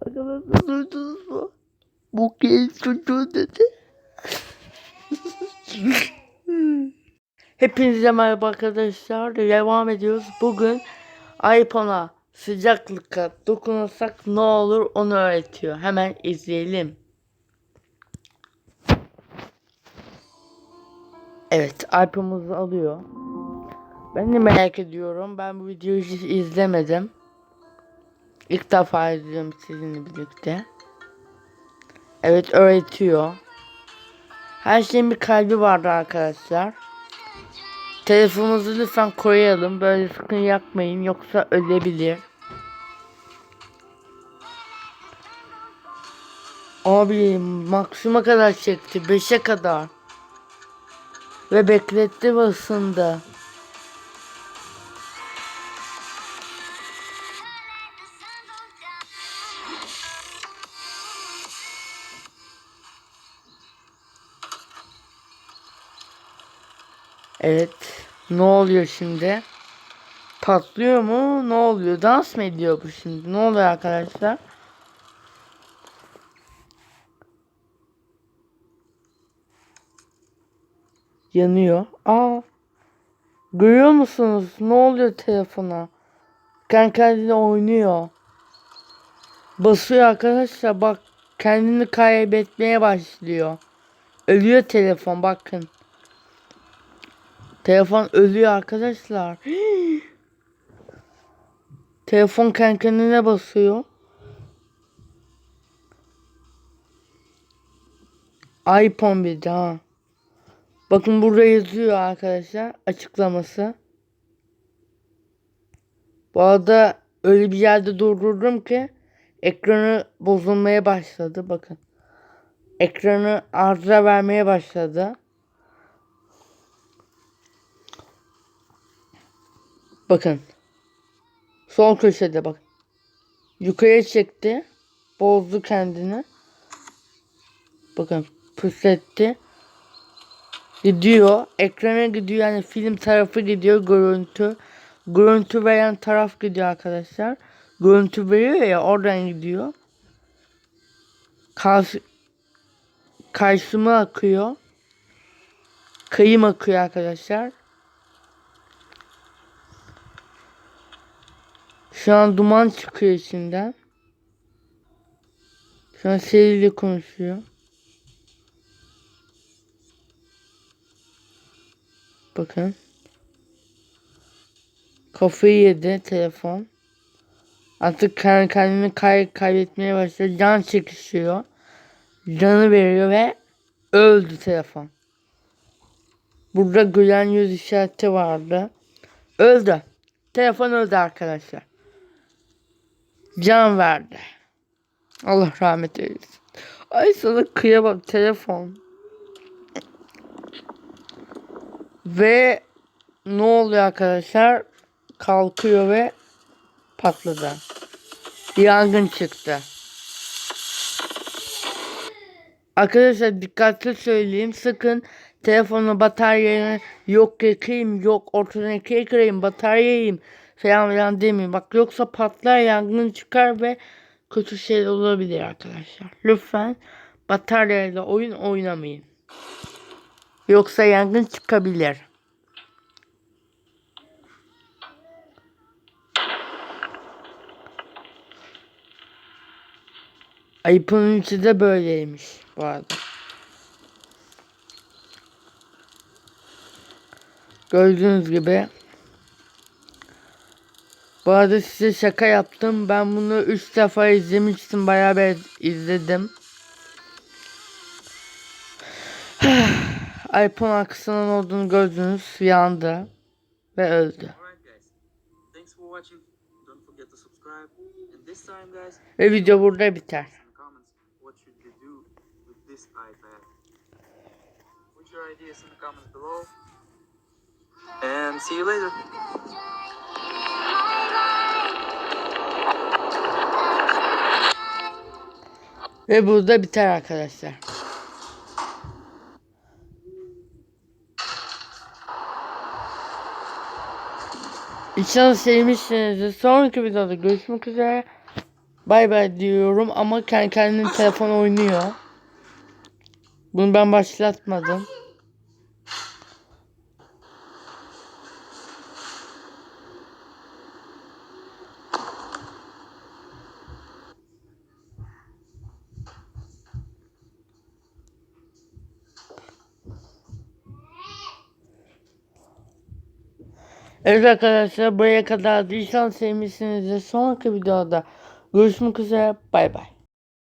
Arkadaşlar duydunuz mu? Bu genç çocuğu dedi. Hepinize merhaba arkadaşlar. Devam ediyoruz. Bugün iPhone'a sıcaklıkla dokunursak ne olur onu öğretiyor. Hemen izleyelim. Evet, iPhone'umuzu alıyor. Ben de merak ediyorum. Ben bu videoyu hiç izlemedim. İlk defa izliyorum sizinle birlikte. Evet öğretiyor. Her şeyin bir kalbi vardı arkadaşlar. Telefonumuzu lütfen koruyalım. Böyle sakın yakmayın yoksa ölebilir. Abi maksimuma kadar çekti. 5'e kadar. Ve bekletti ve ısındı. Evet. Ne oluyor şimdi? Patlıyor mu? Ne oluyor? Dans mı ediyor bu şimdi? Ne oluyor arkadaşlar? Yanıyor. Aa. Görüyor musunuz? Ne oluyor telefona? Kendi kendine oynuyor. Basıyor arkadaşlar. Bak kendini kaybetmeye başlıyor. Ölüyor telefon bakın. Telefon ölüyor arkadaşlar. Telefon kendi kendine basıyor. iPhone bir daha. Bakın burada yazıyor arkadaşlar açıklaması. Bu arada öyle bir yerde durdurdum ki ekranı bozulmaya başladı bakın. Ekranı arıza vermeye başladı. Bakın. Sol köşede bak. Yukarıya çekti. Bozdu kendini. Bakın püsletti. Gidiyor. Ekrana gidiyor. Yani film tarafı gidiyor. Görüntü. Görüntü veren taraf gidiyor arkadaşlar. Görüntü veriyor ya oradan gidiyor. Karşı, karşıma akıyor. Kayım akıyor arkadaşlar. Şu an duman çıkıyor içinden. Şu an Seri konuşuyor. Bakın. Kafayı yedi telefon. Artık kendi kendini kay kaybetmeye başladı. Can çekişiyor. Canı veriyor ve öldü telefon. Burada gülen yüz işareti vardı. Öldü. Telefon öldü arkadaşlar. Can verdi. Allah rahmet eylesin. Ay sana kıyamam telefon. Ve ne oluyor arkadaşlar? Kalkıyor ve patladı. Yangın çıktı. Arkadaşlar dikkatli söyleyeyim. Sakın telefonu bataryayı yok yakayım yok ortadan ikiye kırayım bataryayım falan filan demeyin. Bak yoksa patlar yangın çıkar ve kötü şeyler olabilir arkadaşlar. Lütfen bataryayla oyun oynamayın. Yoksa yangın çıkabilir. Ayıpın içi de böyleymiş bu arada. Gördüğünüz gibi. Bu arada size şaka yaptım. Ben bunu 3 defa izlemiştim. Bayağı bir izledim. iPhone arkasından olduğunu gördünüz. Yandı. Ve öldü. Ve video burada biter. And see you later. Ve burada biter arkadaşlar. İnşallah sevmişsinizdir. Sonraki videoda görüşmek üzere. Bay bay diyorum ama kendi kendine telefon oynuyor. Bunu ben başlatmadım. Evet arkadaşlar buraya kadar İnşallah sevmişsinizdir. Sonraki videoda görüşmek üzere. Bay bay.